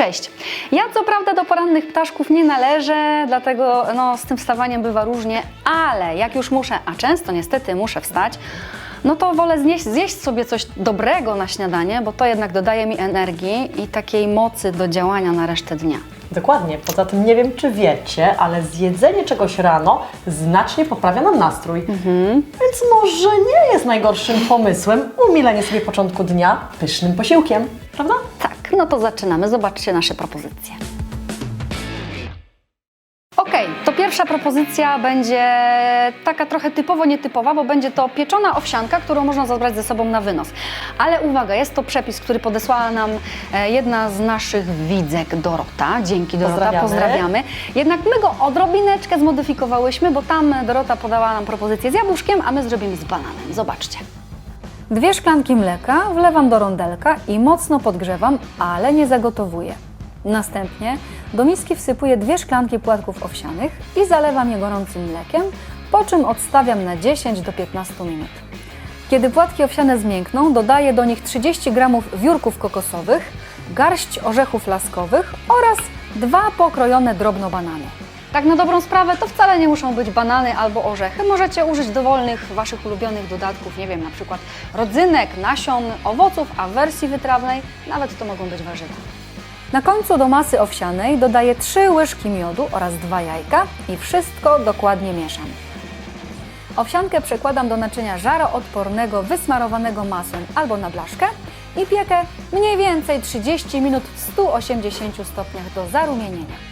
Cześć. Ja co prawda do porannych ptaszków nie należę, dlatego no, z tym wstawaniem bywa różnie, ale jak już muszę, a często niestety muszę wstać, no to wolę zjeść, zjeść sobie coś dobrego na śniadanie, bo to jednak dodaje mi energii i takiej mocy do działania na resztę dnia. Dokładnie. Poza tym nie wiem, czy wiecie, ale zjedzenie czegoś rano znacznie poprawia nam nastrój. Więc może nie jest najgorszym pomysłem umilenie sobie początku dnia pysznym posiłkiem, prawda? Tak, no to zaczynamy. Zobaczcie nasze propozycje. Okej, to pierwsza propozycja będzie taka trochę typowo nietypowa, bo będzie to pieczona owsianka, którą można zabrać ze sobą na wynos. Ale uwaga, jest to przepis, który podesłała nam e, jedna z naszych widzek, Dorota. Dzięki Dorota, Pozdrawiamy. pozdrawiamy. Jednak my go odrobineczkę zmodyfikowałyśmy, bo tam Dorota podała nam propozycję z jabłuszkiem, a my zrobimy z bananem. Zobaczcie. Dwie szklanki mleka wlewam do rondelka i mocno podgrzewam, ale nie zagotowuję. Następnie do miski wsypuję dwie szklanki płatków owsianych i zalewam je gorącym mlekiem, po czym odstawiam na 10 do 15 minut. Kiedy płatki owsiane zmiękną, dodaję do nich 30 g wiórków kokosowych, garść orzechów laskowych oraz dwa pokrojone drobno banany. Tak na dobrą sprawę to wcale nie muszą być banany albo orzechy. Możecie użyć dowolnych Waszych ulubionych dodatków, nie wiem, na przykład rodzynek, nasion, owoców, a w wersji wytrawnej nawet to mogą być warzywa. Na końcu do masy owsianej dodaję 3 łyżki miodu oraz 2 jajka i wszystko dokładnie mieszam. Owsiankę przekładam do naczynia żaroodpornego, wysmarowanego masłem albo na blaszkę i piekę mniej więcej 30 minut w 180 stopniach do zarumienienia.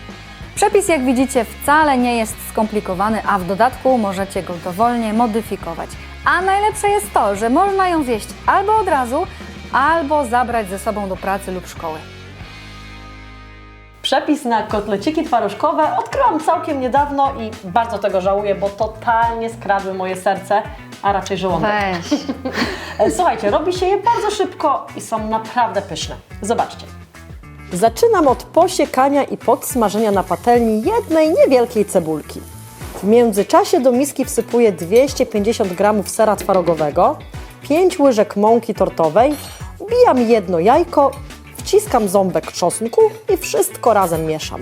Przepis, jak widzicie, wcale nie jest skomplikowany, a w dodatku możecie go dowolnie modyfikować. A najlepsze jest to, że można ją zjeść albo od razu, albo zabrać ze sobą do pracy lub szkoły. Przepis na kotleciki twarożkowe odkryłam całkiem niedawno i bardzo tego żałuję, bo totalnie skradły moje serce, a raczej żołądek. Weź. E, Słuchajcie, robi się je bardzo szybko i są naprawdę pyszne. Zobaczcie. Zaczynam od posiekania i podsmażenia na patelni jednej niewielkiej cebulki. W międzyczasie do miski wsypuję 250 g sera twarogowego, 5 łyżek mąki tortowej, wbijam jedno jajko, wciskam ząbek czosnku i wszystko razem mieszam.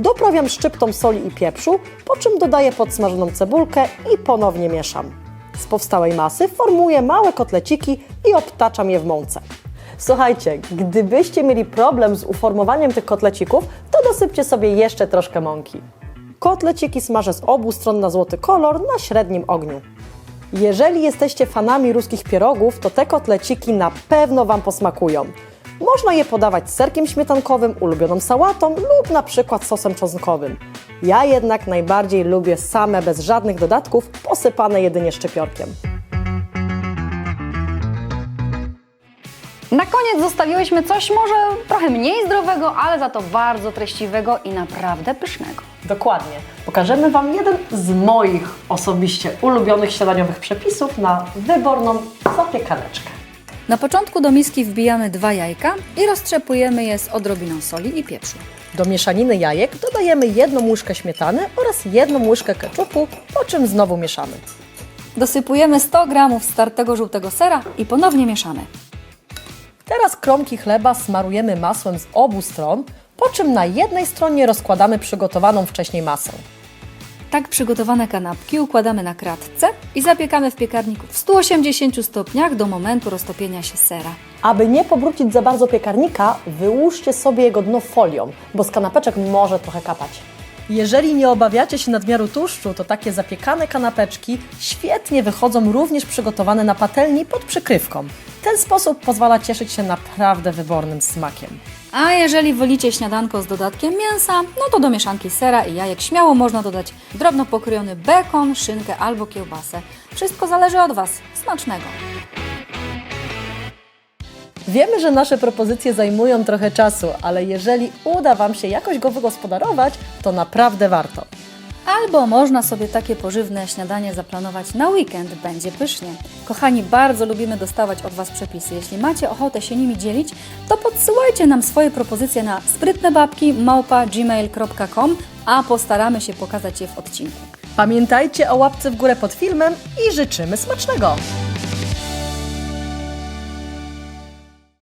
Doprawiam szczyptą soli i pieprzu, po czym dodaję podsmażoną cebulkę i ponownie mieszam. Z powstałej masy formuję małe kotleciki i obtaczam je w mące. Słuchajcie, gdybyście mieli problem z uformowaniem tych kotlecików, to dosypcie sobie jeszcze troszkę mąki. Kotleciki smażę z obu stron na złoty kolor na średnim ogniu. Jeżeli jesteście fanami ruskich pierogów, to te kotleciki na pewno Wam posmakują. Można je podawać z serkiem śmietankowym, ulubioną sałatą lub na przykład sosem czosnkowym. Ja jednak najbardziej lubię same bez żadnych dodatków, posypane jedynie szczypiorkiem. Na koniec zostawiłyśmy coś może trochę mniej zdrowego, ale za to bardzo treściwego i naprawdę pysznego. Dokładnie. Pokażemy Wam jeden z moich osobiście ulubionych śniadaniowych przepisów na wyborną zapiekaneczkę. Na początku do miski wbijamy dwa jajka i roztrzepujemy je z odrobiną soli i pieprzu. Do mieszaniny jajek dodajemy jedną łyżkę śmietany oraz jedną łyżkę keczupu, po czym znowu mieszamy. Dosypujemy 100 g startego żółtego sera i ponownie mieszamy. Teraz kromki chleba smarujemy masłem z obu stron, po czym na jednej stronie rozkładamy przygotowaną wcześniej masę. Tak przygotowane kanapki układamy na kratce i zapiekamy w piekarniku w 180 stopniach do momentu roztopienia się sera. Aby nie pobrudzić za bardzo piekarnika, wyłóżcie sobie jego dno folią, bo z kanapeczek może trochę kapać. Jeżeli nie obawiacie się nadmiaru tłuszczu, to takie zapiekane kanapeczki świetnie wychodzą również przygotowane na patelni pod przykrywką. Ten sposób pozwala cieszyć się naprawdę wybornym smakiem. A jeżeli wolicie śniadanko z dodatkiem mięsa, no to do mieszanki sera i jajek śmiało można dodać drobno pokrojony bekon, szynkę albo kiełbasę. Wszystko zależy od Was. Smacznego! Wiemy, że nasze propozycje zajmują trochę czasu, ale jeżeli uda Wam się jakoś go wygospodarować, to naprawdę warto. Albo można sobie takie pożywne śniadanie zaplanować na weekend, będzie pysznie. Kochani, bardzo lubimy dostawać od Was przepisy. Jeśli macie ochotę się nimi dzielić, to podsyłajcie nam swoje propozycje na sprytnebabki.gmail.com, a postaramy się pokazać je w odcinku. Pamiętajcie o łapce w górę pod filmem i życzymy smacznego!